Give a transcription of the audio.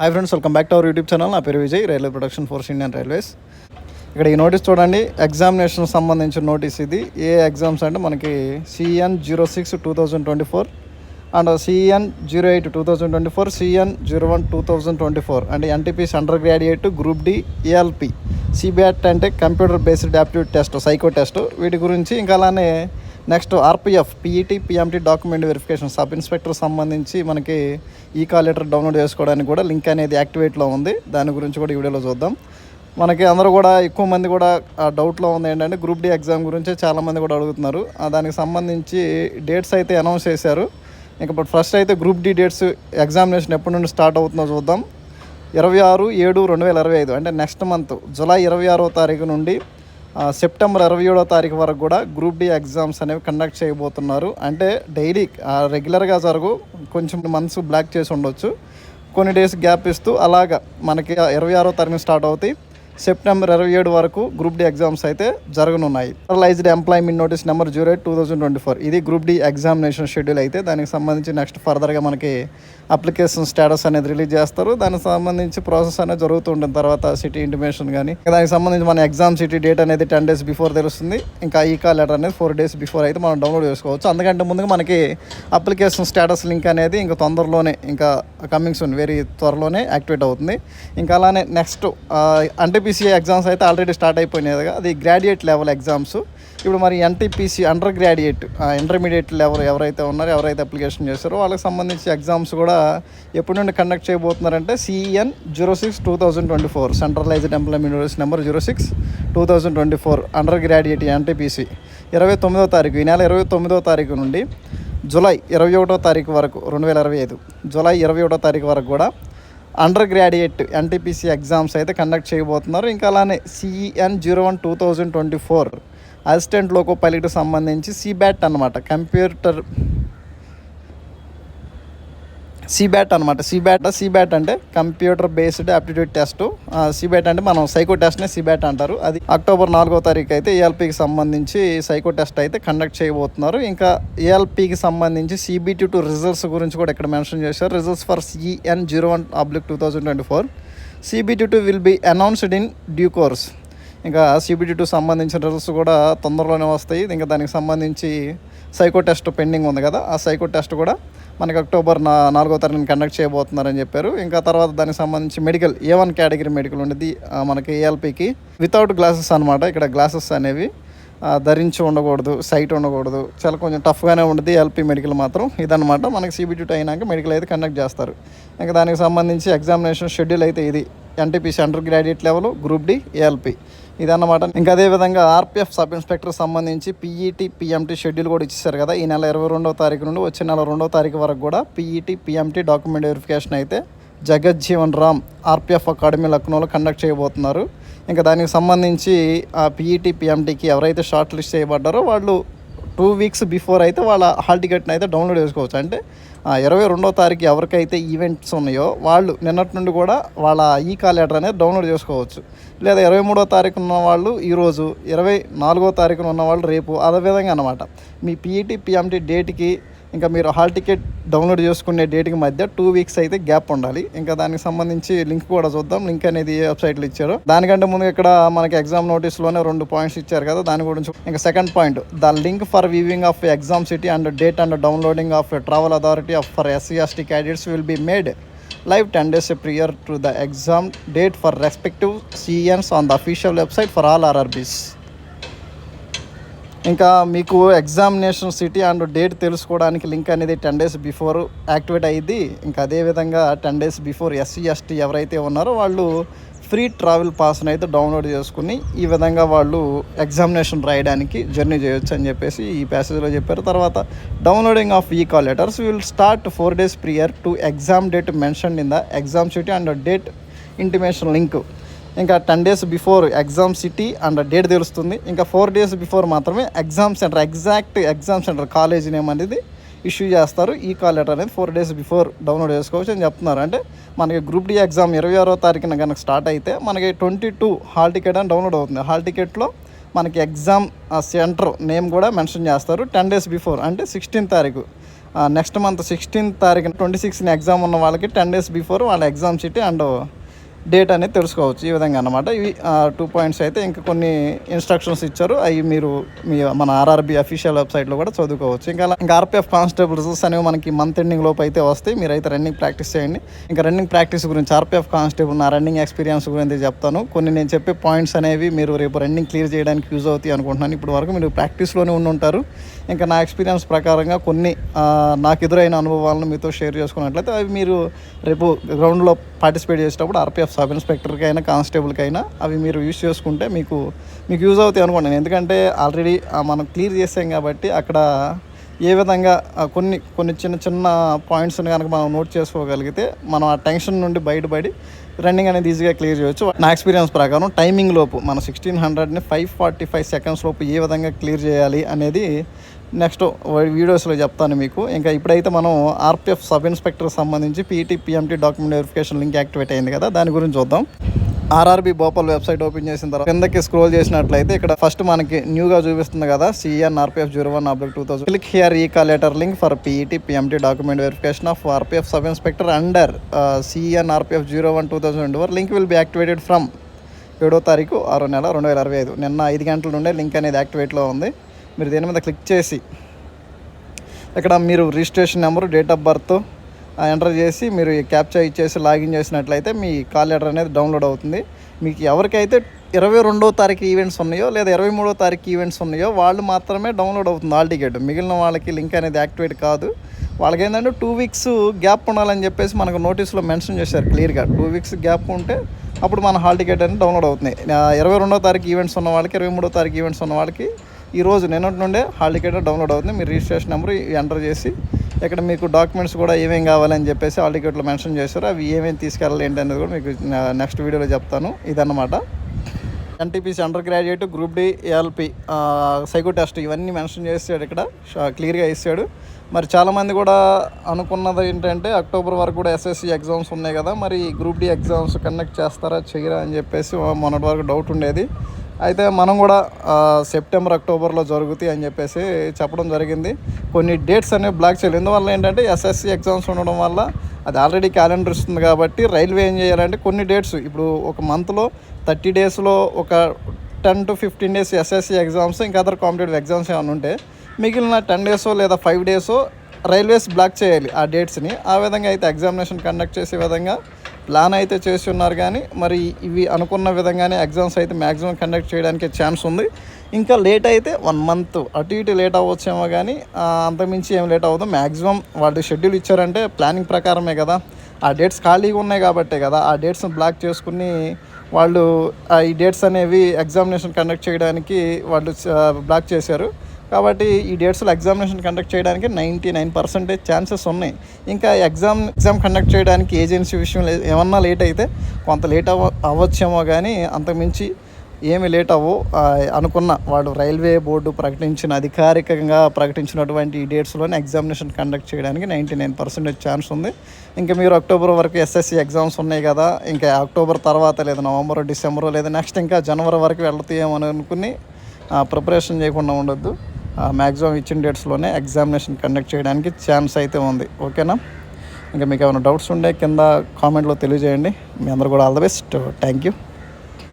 Hi friends welcome back to our YouTube channel నా పేరు Vijay railway production force Indian railways. ఇక్కడ ఈ notice చూడండి ఎగ్జామినేషన్ సంబంధించిన నోటీస్ ఇది. ఏ ఎగ్జామ్స్ అంటే మనకి CEN zero six two thousand twenty four and CEN zero eight two thousand twenty four CEN zero one two thousand twenty four అంటే NTPC undergraduate group D ALP CBAT అంటే computer based aptitude test psycho test వీటి గురించి ఇంకా అలానే next RPF PET PMT document verification sub inspector సంబంధించి మనకి ఈ call letter download చేసుకోవడానికి కూడా లింక్ అనేది యాక్టివేట్లో ఉంది. దాని గురించి కూడా ఈ వీడియోలో చూద్దాం. మనకి అందరూ కూడా ఎక్కువ మంది కూడా ఆ డౌట్లో ఉంది ఏంటంటే గ్రూప్ డి ఎగ్జామ్ గురించి చాలామంది కూడా అడుగుతున్నారు. దానికి సంబంధించి డేట్స్ అయితే అనౌన్స్ చేశారు. ఇంకా ఇప్పుడు ఫస్ట్ అయితే గ్రూప్ డి డేట్స్ ఎగ్జామినేషన్ ఎప్పటి నుండి స్టార్ట్ అవుతుందో చూద్దాం. ఇరవై ఆరు ఏడు రెండు వేల ఇరవై ఐదు అంటే నెక్స్ట్ మంత్ జూలై ఇరవై ఆరో తారీఖు నుండి సెప్టెంబర్ ఇరవై ఏడో తారీఖు వరకు కూడా గ్రూప్ డి ఎగ్జామ్స్ అనేవి కండక్ట్ చేయబోతున్నారు. అంటే డైలీ రెగ్యులర్గా జరుగు కొంచెం మంత్స్ బ్లాక్ చేసి ఉండొచ్చు. కొన్ని డేస్ గ్యాప్ ఇస్తూ అలాగా మనకి ఇరవై ఆరో తారీఖు స్టార్ట్ అవుతాయి. సెప్టెంబర్ ఇరవై ఏడు వరకు గ్రూప్ డి ఎగ్జామ్స్ అయితే జరగనున్నాయి. Centralised employment notice number zero eight two thousand twenty four. ఇది గ్రూప్ డి ఎగ్జామినేషన్ షెడ్యూల్ అయితే దానికి సంబంధించి నెక్స్ట్ ఫర్దర్గా మనకి అప్లికేషన్ స్టేటస్ అనేది రిలీజ్ చేస్తారు. దానికి సంబంధించి ప్రాసెస్ అనేది జరుగుతుంటుంది తర్వాత సిటీ ఇంటిమేషన్ కానీ దానికి సంబంధించి మన ఎగ్జామ్ సిటీ డేట్ అనేది టెన్ డేస్ బిఫోర్ తెలుస్తుంది. ఇంకా ఈ కాల్ లెటర్ అనేది ఫోర్ డేస్ బిఫోర్ అయితే మనం డౌన్లోడ్ చేసుకోవచ్చు. అందుకంటే ముందుగా మనకి అప్లికేషన్ స్టేటస్ లింక్ అనేది ఇంకా తొందరలోనే ఇంకా కమింగ్ సూన్ వెరీ త్వరలోనే యాక్టివేట్ అవుతుంది. ఇంకా అలానే నెక్స్ట్ అంటే ఎన్టీపీసీ ఎగ్జామ్స్ అయితే ఆల్రెడీ స్టార్ట్ అయిపోయినాయి కదా. అది గ్రాడ్యుయేట్ లెవెల్ ఎగ్జామ్స్ ఇప్పుడు మరి NTPC under graduate intermediate level ఎవరైతే ఉన్నారో ఎవరైతే అప్లికేషన్ చేస్తారో వాళ్ళకి సంబంధించి ఎగ్జామ్స్ కూడా ఎప్పటి నుండి conduct చేయబోతున్నారంటే CEN zero six two thousand twenty four centralised employment university number zero six two thousand twenty four undergraduate NTPC ఇరవై తొమ్మిదో తారీఖు ఈ నెల ఇరవై తొమ్మిదో తారీఖు నుండి జూలై ఇరవై ఒకటో తారీఖు వరకు రెండు వేల ఇరవై ఐదు జూలై ఇరవై ఒకటో తారీఖు వరకు కూడా అండర్ గ్రాడ్యుయేట్ ఎన్టీపీసీ ఎగ్జామ్స్ అయితే కండక్ట్ చేయబోతున్నారు. ఇంకా అలానే CEN zero one two thousand twenty four assistant loco పైలట్కి సంబంధించి సిబ్యాట్ అనమాట కంప్యూటర్ సిబ్యాట్ అనమాట సిబ్యాట్ సిబ్యాట్ అంటే computer based aptitude test. CBAT అంటే మనం సైకో టెస్ట్నే సిబ్యాట్ అంటారు. అది అక్టోబర్ నాలుగో తారీఖు అయితే ఏఎల్పికి సంబంధించి సైకో టెస్ట్ అయితే కండక్ట్ చేయబోతున్నారు. ఇంకా ఏఎల్పికి సంబంధించి సిబిటి టూ రిజల్ట్స్ గురించి కూడా ఇక్కడ మెన్షన్ చేశారు. Results for CEN zero one oblique two thousand twenty four CBT two will be announced in due course ఇంకా సిబిటి టూ సంబంధించిన రిజల్ట్స్ కూడా తొందరలోనే వస్తాయి. ఇంకా దానికి సంబంధించి సైకో టెస్ట్ పెండింగ్ ఉంది కదా. ఆ సైకో టెస్ట్ కూడా మనకి అక్టోబర్ నా నాలుగో తారీఖున కండక్ట్ చేయబోతున్నారని చెప్పారు. ఇంకా తర్వాత దానికి సంబంధించి medical A one category medical ఉండేది మనకి ఏఎల్పికి వితౌట్ గ్లాసెస్ అనమాట ఇక్కడ గ్లాసెస్ అనేవి ధరించి ఉండకూడదు సైట్ ఉండకూడదు. చాలా కొంచెం టఫ్గానే ఉంటుంది ఎల్పి మెడికల్ మాత్రం. ఇదనమాట మనకి సిబిటీ అయినాక మెడికల్ అయితే కండక్ట్ చేస్తారు. ఇంకా దానికి సంబంధించి ఎగ్జామినేషన్ షెడ్యూల్ అయితే ఇది NTPC undergraduate level group D ALP ఇదన్నమాట. ఇంకా అదేవిధంగా ఆర్పిఎఫ్ సబ్ ఇన్స్పెక్టర్ సంబంధించి పీఈటీ పిఎంటీ షెడ్యూల్ కూడా ఇచ్చేసారు కదా. ఈ నెల ఇరవై రెండవ తారీఖు నుండి వచ్చే నెల రెండవ తారీఖు వరకు కూడా పీఈటీ పిఎంటీ డాక్యుమెంట్ వెరిఫికేషన్ అయితే జగజ్జీవన్ రామ్ ఆర్పిఎఫ్ అకాడమీ లక్నోలో కండక్ట్ చేయబోతున్నారు. ఇంకా దానికి సంబంధించి ఆ పీఈటీ పిఎంటీకి ఎవరైతే షార్ట్ లిస్ట్ చేయబడ్డారో వాళ్ళు టూ వీక్స్ బిఫోర్ అయితే వాళ్ళ హాల్ టికెట్ని అయితే డౌన్లోడ్ చేసుకోవచ్చు. అంటే ఇరవై రెండో తారీఖు ఎవరికైతే ఈవెంట్స్ ఉన్నాయో వాళ్ళు నిన్నటి నుండి కూడా వాళ్ళ ఈ కాల్ అనేది డౌన్లోడ్ చేసుకోవచ్చు. లేదా ఇరవై మూడో తారీఖు ఉన్న వాళ్ళు ఈరోజు ఇరవై నాలుగో తారీఖున ఉన్న వాళ్ళు రేపు అదే విధంగా అనమాట మీ పీఈటీ పిఎంటీ డేట్కి ఇంకా మీరు హాల్ టికెట్ డౌన్లోడ్ చేసుకునే డేట్కి మధ్య టూ వీక్స్ అయితే గ్యాప్ ఉండాలి. ఇంకా దానికి సంబంధించి లింక్ కూడా చూద్దాం. లింక్ అనేది ఏ వెబ్సైట్లో ఇచ్చారు. దానికంటే ముందు ఇక్కడ మనకి ఎగ్జామ్ నోటీస్లోనే రెండు పాయింట్స్ ఇచ్చారు కదా దాని గురించి. ఇంకా second point the link for viewing of exam city and date and downloading of travel authority of for SC ST candidates will be made live ten days prior to the exam date for respective CENs on the official website for all RRBs. ఇంకా మీకు examination city and date తెలుసుకోవడానికి link అనేది ten days before activate అయ్యింది ఇంకా అదేవిధంగా ten days before SC ST ఎవరైతే ఉన్నారో వాళ్ళు ఫ్రీ ట్రావెల్ పాస్ని అయితే డౌన్లోడ్ చేసుకుని ఈ విధంగా వాళ్ళు ఎగ్జామినేషన్ రాయడానికి జర్నీ చేయొచ్చు అని చెప్పేసి ఈ ప్యాసేజ్లో చెప్పారు. తర్వాత డౌన్లోడింగ్ ఆఫ్ ఈ call letters will start four days prior to exam date mention in the exam city and date intimation link ఇంకా ten days before exam city and date తెలుస్తుంది. ఇంకా ఫోర్ డేస్ బిఫోర్ మాత్రమే exam centre exact exam centre college name అనేది issue చేస్తారు. ఈ call letter అనేది four days before download చేసుకోవచ్చు అని చెప్తున్నారు. అంటే మనకి గ్రూప్ డి ఎగ్జామ్ ఇరవై ఆరో తారీఖున కనుక స్టార్ట్ అయితే మనకి ట్వంటీ టూ హాల్ టికెట్ అని డౌన్లోడ్ అవుతుంది. హాల్ టికెట్లో మనకి ఎగ్జామ్ సెంటర్ నేమ్ కూడా మెన్షన్ చేస్తారు. టెన్ డేస్ బిఫోర్ అంటే సిక్స్టీన్ తారీఖు. నెక్స్ట్ మంత్ సిక్స్టీన్ తారీఖున ట్వంటీ సిక్స్ని ఎగ్జామ్ ఉన్న వాళ్ళకి టెన్ డేస్ బిఫోర్ వాళ్ళ ఎగ్జామ్ సిటీ అండ్ డేట్ అనేది తెలుసుకోవచ్చు ఈ విధంగా అనమాట ఇవి టూ పాయింట్స్ అయితే ఇంకా కొన్ని ఇన్స్ట్రక్షన్స్ ఇచ్చారు. అవి మీరు మీ మన ఆర్ఆర్బి అఫీషియల్ వెబ్సైట్లో కూడా చదువుకోవచ్చు. ఇంకా అలా ఇంకా ఆర్పిఎఫ్ కానిస్టేబుల్స్ అనేవి మనకి మంత్ ఎండింగ్ లోపు అయితే వస్తాయి. మీరైతే రన్నింగ్ ప్రాక్టీస్ చేయండి. ఇంకా రన్నింగ్ ప్రాక్టీస్ గురించి ఆర్పిఎఫ్ కానిస్టేబుల్ నా రన్నింగ్ ఎక్స్పీరియన్స్ గురించి చెప్తాను. కొన్ని నేను చెప్పే పాయింట్స్ అనేవి మీరు రేపు రన్నింగ్ క్లియర్ చేయడానికి యూజ్ అవుతాయి అనుకుంటున్నాను. ఇప్పుడు వరకు మీరు ప్రాక్టీస్లోనే ఉండి ఉంటారు. ఇంకా నా ఎక్స్పీరియన్స్ ప్రకారంగా కొన్ని నాకు ఎదురైన అనుభవాలను మీతో షేర్ చేసుకున్నట్లయితే అవి మీరు రేపు గ్రౌండ్లో పార్టిసిపేట్ చేసేటప్పుడు ఆర్పిఎఫ్ సబ్ ఇన్స్పెక్టర్కి అయినా కానిస్టేబుల్కి అయినా అవి మీరు యూస్ చేసుకుంటే మీకు మీకు యూజ్ అవుతాయి అనుకోండి ఎందుకంటే ఆల్రెడీ మనం క్లియర్ చేసాం కాబట్టి అక్కడ ఏ విధంగా కొన్ని కొన్ని చిన్న చిన్న పాయింట్స్ని కనుక మనం నోట్ చేసుకోగలిగితే మనం ఆ టెన్షన్ నుండి బయటపడి రన్నింగ్ అనేది ఈజీగా క్లియర్ చేయొచ్చు. నా ఎక్స్పీరియన్స్ ప్రకారం టైమింగ్ లోపు మన సిక్స్టీన్ హండ్రెడ్ని ఫైవ్ ఫార్టీ ఫైవ్ సెకండ్స్ లోపు ఏ విధంగా క్లియర్ చేయాలి అనేది నెక్స్ట్ వీడియోస్లో చెప్తాను మీకు. ఇంకా ఇప్పుడైతే మనం ఆర్పిఎఫ్ సబ్ ఇన్స్పెక్టర్ సంబంధించి PET PMT document verification link activate అయింది కదా దాని గురించి చూద్దాం. ఆర్ఆర్బి భోపాల్ వెబ్సైట్ ఓపెన్ చేసిన తర్వాత కిందకి స్క్రోల్ చేసినట్లయితే ఇక్కడ ఫస్ట్ మనకి న్యూగా చూపిస్తుంది కదా CEN RPF zero one oblique two thousand click here ఈ call letter link for PET PMT document verification of RPF sub inspector under CEN RPF zero one two thousand were link will be activated from ఏడో తారీఖు ఆరో నెల రెండు వేల అరవై ఐదు. నిన్న ఐదు గంటల నుండే లింక్ అనేది యాక్టివేట్లో ఉంది. మీరు దీని మీద క్లిక్ చేసి ఇక్కడ మీరు registration number date of birth enter చేసి మీరు క్యాప్చర్ ఇచ్చేసి లాగిన్ చేసినట్లయితే మీ కాల్ లెటర్ అనేది డౌన్లోడ్ అవుతుంది. మీకు ఎవరికైతే ఇరవై రెండో తారీఖు ఈవెంట్స్ ఉన్నాయో లేదా ఇరవై మూడో తారీఖు ఈవెంట్స్ ఉన్నాయో వాళ్ళు మాత్రమే డౌన్లోడ్ అవుతుంది ఆల్ టికెట్. మిగిలిన వాళ్ళకి లింక్ అనేది యాక్టివేట్ కాదు. వాళ్ళకి ఏంటంటే టూ వీక్స్ గ్యాప్ ఉండాలని చెప్పేసి మనకు నోటీస్లో మెన్షన్ చేశారు క్లియర్గా. టూ వీక్స్ గ్యాప్ ఉంటే అప్పుడు మన హాల్ టికెట్ అనేది డౌన్లోడ్ అవుతుంది. ఇరవై రెండో తారీఖు ఈవెంట్స్ ఉన్న వాళ్ళకి ఇరవై మూడో తారీఖు ఈవెంట్స్ ఉన్న వాళ్ళకి ఈ రోజు నిన్నటి నుండే హాల్ టికెట్ డౌన్లోడ్ అవుతుంది. మీరు రిజిస్ట్రేషన్ నెంబర్ ఎంటర్ చేసి ఇక్కడ మీకు డాక్యుమెంట్స్ కూడా ఏమేమి కావాలని చెప్పేసి ఆల్ టికెట్లో మెన్షన్ చేశారు. అవి ఏమేమి తీసుకెళ్ళాలి ఏంటి అనేది కూడా మీకు నెక్స్ట్ వీడియోలో చెప్తాను. ఇదన్నమాట. NTPC undergraduate group D ALP psycho test ఇవన్నీ మెన్షన్ చేసాడు ఇక్కడ. క్లియర్గా ఇస్తాడు. మరి చాలామంది కూడా అనుకున్నది ఏంటంటే అక్టోబర్ వరకు కూడా ఎస్ఎస్సి ఎగ్జామ్స్ ఉన్నాయి కదా మరి గ్రూప్ డి ఎగ్జామ్స్ కండక్ట్ చేస్తారా చేయరా అని చెప్పేసి మొన్నటి వరకు డౌట్ ఉండేది. అయితే మనం కూడా సెప్టెంబర్ అక్టోబర్లో జరుగుతాయి అని చెప్పేసి చెప్పడం జరిగింది. కొన్ని డేట్స్ అనేవి బ్లాక్ చేయలేదు. ఎందువల్ల ఏంటంటే ఎస్ఎస్సి ఎగ్జామ్స్ ఉండడం వల్ల అది ఆల్రెడీ క్యాలెండర్ ఇస్తుంది కాబట్టి రైల్వే ఏం చేయాలంటే కొన్ని డేట్స్ ఇప్పుడు ఒక మంత్లో థర్టీ డేస్లో ఒక ten to fifteen days SSC exams ఇంకా అదర్ కాంపిటేటివ్ ఎగ్జామ్స్ ఏమైనా ఉంటే మిగిలిన టెన్ డేసో లేదా ఫైవ్ డేసో రైల్వేస్ బ్లాక్ చేయాలి ఆ డేట్స్ని. ఆ విధంగా అయితే ఎగ్జామినేషన్ కండక్ట్ చేసే విధంగా ప్లాన్ అయితే చేసి ఉన్నారు కానీ మరి ఇవి అనుకున్న విధంగానే ఎగ్జామ్స్ అయితే మ్యాక్సిమం కండక్ట్ చేయడానికి ఛాన్స్ ఉంది. ఇంకా లేట్ అయితే వన్ మంత్. అటు ఇటు లేట్ అవ్వచ్చేమో కానీ ఆ, అంతకుమించి ఏం లేట్ అవ్వదు. మ్యాక్సిమం వాళ్ళు షెడ్యూల్ ఇచ్చారంటే ప్లానింగ్ ప్రకారమే కదా. ఆ డేట్స్ ఖాళీగా ఉన్నాయి కాబట్టే కదా ఆ డేట్స్ని బ్లాక్ చేసుకుని వాళ్ళు ఆ ఈ డేట్స్ అనేవి ఎగ్జామినేషన్ కండక్ట్ చేయడానికి వాళ్ళు బ్లాక్ చేశారు. కాబట్టి ఈ డేట్స్లో ఎగ్జామినేషన్ కండక్ట్ చేయడానికి నైంటీ నైన్ పర్సెంటేజ్ ఛాన్సెస్ ఉన్నాయి. ఇంకా ఎగ్జామ్ ఎగ్జామ్ కండక్ట్ చేయడానికి ఏజెన్సీ విషయం ఏమన్నా లేట్ అయితే కొంత లేట్ అవ్వ అవ్వచ్చేమో కానీ అంతకుమించి ఏమి లేట్ అవ్వు అనుకున్న వాడు రైల్వే బోర్డు ప్రకటించిన అధికారికంగా ప్రకటించినటువంటి ఈ డేట్స్లోనే ఎగ్జామినేషన్ కండక్ట్ చేయడానికి నైంటీ నైన్ పర్సెంటేజ్ ఛాన్స్ ఉంది. ఇంకా మీరు అక్టోబర్ వరకు ఎస్ఎస్సి ఎగ్జామ్స్ ఉన్నాయి కదా ఇంకా అక్టోబర్ తర్వాత లేదా నవంబర్ డిసెంబర్ లేదా నెక్స్ట్ ఇంకా జనవరి వరకు వెళ్తాయేమో అని అనుకుని ప్రిపరేషన్ చేయకుండా ఉండొద్దు. మ్యాక్సిమం ఇచ్చిన డేట్స్లోనే ఎగ్జామినేషన్ కండక్ట్ చేయడానికి ఛాన్స్ అయితే ఉంది. ఓకేనా ఇంకా మీకు ఏమైనా డౌట్స్ ఉంటే కింద కామెంట్లో తెలియజేయండి. మీ అందరూ కూడా all the best thank you